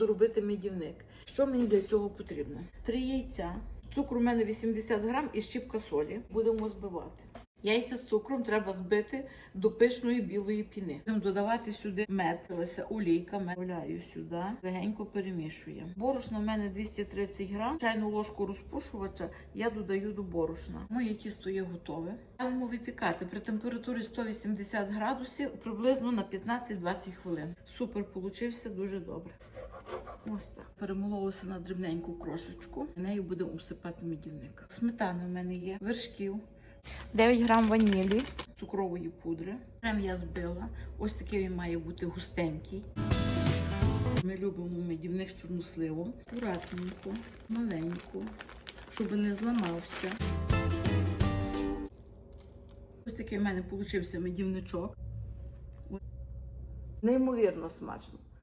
буду робити медівник. Що мені для цього потрібно? Три яйця, цукру у мене 80 грам і щіпка солі. Будемо збивати. Яйця з цукром треба збити до пишної білої піни. Будемо додавати сюди мед, олійка, мед. Валяю сюди, легенько перемішуємо. Борошна в мене 230 грам. Чайну ложку розпушувача я додаю до борошна. Моє тісто є готове. Будемо випікати при температурі 180 градусів приблизно на 15-20 хвилин. Супер получився дуже добре. Ось так. Перемололося на дрібненьку крошечку. Нею будемо усипати медівник. Сметана в мене є, вершків. 9 грам ванілі, цукрової пудри. Крем я збила. Ось такий він має бути густенький. Ми любимо медівник з чорносливом. Акуратненько, маленько, щоб не зламався. Ось такий в мене получився медівничок. Неймовірно смачно.